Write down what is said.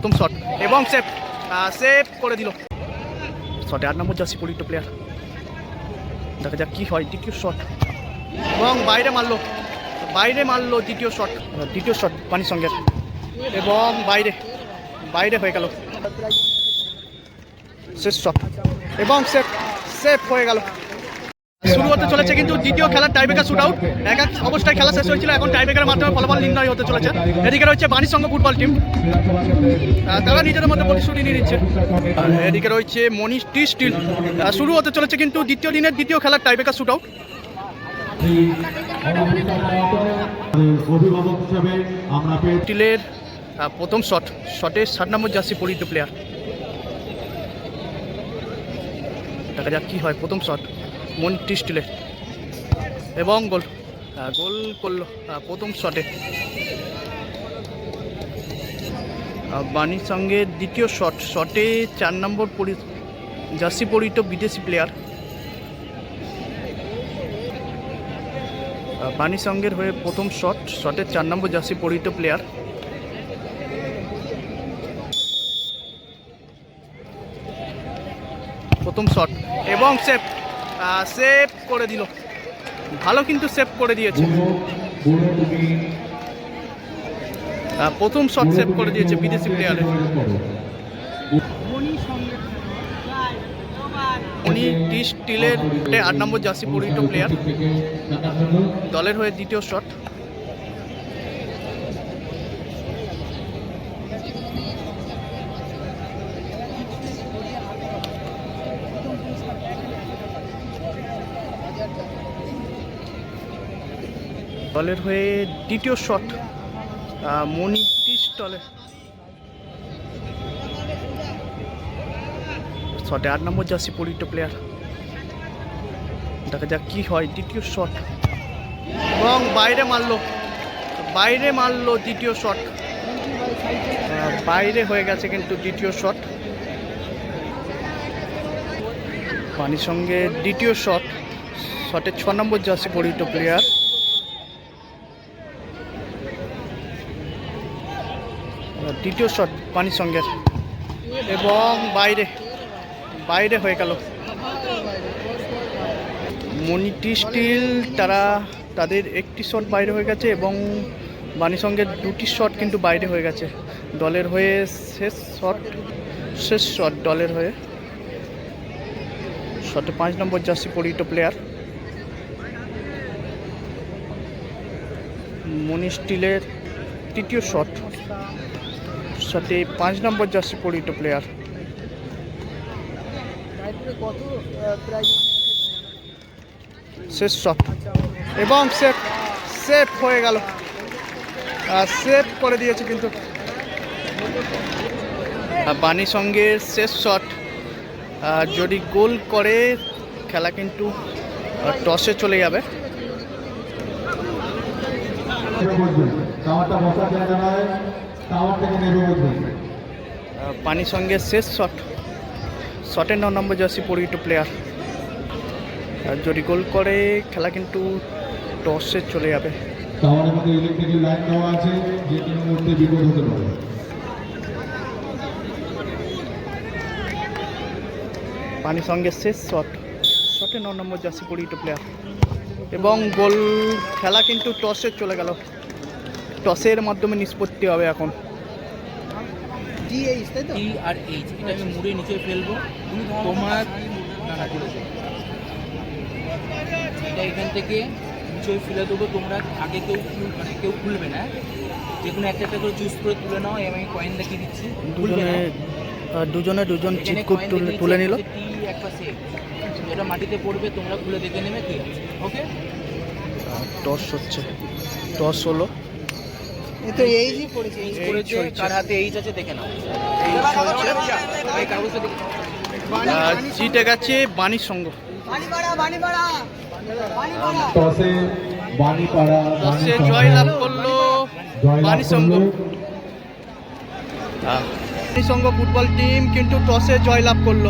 প্রথম শট এবং save save করে দিল। শটে আট নম্বর জার্সি পরিত প্লেয়ার দেখা যাক কি হয়, দ্বিতীয় শট এবং বাইরে মারলো। বাইরে মারলো দ্বিতীয় শট দ্বিতীয় শট পানির সঙ্গে। এবং বাইরে বাইরে হয়ে গেল। শেষ শট এবং সেফ সেফ হয়ে গেল। শুরু হতে চলেছে কিন্তু দ্বিতীয় খেলার টাইব্রেকার শুট আউট এক এক অবস্থায় খেলা শেষ হয়েছিল এখন টাইব্রেকারের মাধ্যমে ফলাফল নির্ণয় হতে চলেছে। এদিকে রয়েছে বাণী সঙ্গ ফুটবল টিম তারা নিজেদের মধ্যে প্রতিশ্রুতি নিয়ে নিচ্ছে। এদিকে রয়েছে মনীষ টি স্টিল। শুরু হতে চলেছে কিন্তু দ্বিতীয় দিনের দ্বিতীয় খেলার টাইব্রেকার শুট আউট অভিভাবক হিসাবে আমরা স্টিলের প্রথম শট শটে ষাট নম্বর জার্সি পরিহিত প্লেয়ার দেখা যাক কি হয় প্রথম শট মন্টি স্টিলের এবং গোল গোল করল প্রথম শটে বাণীর সঙ্গে দ্বিতীয় শট শটে চার নম্বর পরি জার্সি পরিহিত বিদেশি প্লেয়ার বাণী সঙ্গের হয়ে প্রথম শট শটের চার নম্বর জার্সি পরিহিত প্লেয়ার প্রথম শট এবং সেভ সেভ করে দিল। ভালো কিন্তু সেভ করে দিয়েছে। প্রথম শট সেভ করে দিয়েছে বিদেশি প্লেয়ারে উনি টি স্টিলের আট নম্বর জার্সি পরিহিত প্লেয়ার দলের হয়ে দ্বিতীয় শট দলের হয়ে দ্বিতীয় শট মনি স্টলে শটে আট নম্বর জার্সি পরিহিত প্লেয়ার দেখা যাক কি হয়, দ্বিতীয় শট। এবং বাইরে মারলো বাইরে মারলো দ্বিতীয় শট। বাইরে হয়ে গেছে কিন্তু দ্বিতীয় শট। পানির সঙ্গে দ্বিতীয় শট, শটে ছ নম্বর জার্সি পরিহিত প্লেয়ার দ্বিতীয় শট পানির সঙ্গে। এবং বাইরে বাইরে হয়ে গেল। মনিটি স্টিল, তারা তাদের একটি শট বাইরে হয়ে গেছে এবং বাণী সঙ্গে দুটি শট কিন্তু বাইরে হয়ে গেছে। দলের হয়ে শেষ শট শেষ শট দলের হয়ে। শটে পাঁচ নম্বর জার্সি পরিহিত প্লেয়ার মনি স্টিলের তৃতীয় শট সাথে পাঁচ নম্বর জার্সি পরিহিত প্লেয়ার শেষ শট এবং সেফ সেফ হয়ে গেল। সেভ করে দিয়েছে কিন্তু। বাণী সঙ্গে শেষ শট যদি গোল করে, খেলা কিন্তু টসে চলে যাবে। বসার জায়গা নয় টাওয়ার থেকে বলবেন আহ, পানির সঙ্গে শেষ শট। শটের ন নম্বর জার্সি পরিহিত প্লেয়ার যদি গোল করে খেলা কিন্তু টসে চলে যাবে। টাওয়ারের মধ্যে ইলেকট্রিক লাইন দেওয়া আছে যে কোনো মুহূর্তে বিপদ হতে পারে। পানির সঙ্গে শেষ শট। শটে ন নম্বর জার্সি পরিহিত প্লেয়ার এবং গোল খেলা কিন্তু টসে চলে গেল। টসের মাধ্যমে নিষ্পত্তি হবে এখন। টি আর এইচ এটা আমি মুড়ে নিচে ফেলব। তোমার না। এটা এখান থেকে নিচে ফেলে দেবো তোমরা। আগে কেউ মানে কেউ খুলবে না। যে কোনো একটা একটা করে চুজ করে তুলে নাও। আমি কয়েন দেখিয়ে দিচ্ছি। দুজনে দুজনে দুজন চিটকুট তুলে তুলে নিল। টি একটা সেফ যেটা মাটিতে পড়বে তোমরা খুলে দেখে নেবে কি ওকে টস হচ্ছে। টস হলো। এ তো এইচই পড়েছে এইচ এইচ কার হাতে এইচ আছে দেখে নাও। এই কাগজটা দেখে আহ, গেছে বাণীর সঙ্গ। জয়লাভ করল বাণী সঙ্গ। করল। বাণী সঙ্গ ফুটবল টিম কিন্তু টসে জয়লাভ করল।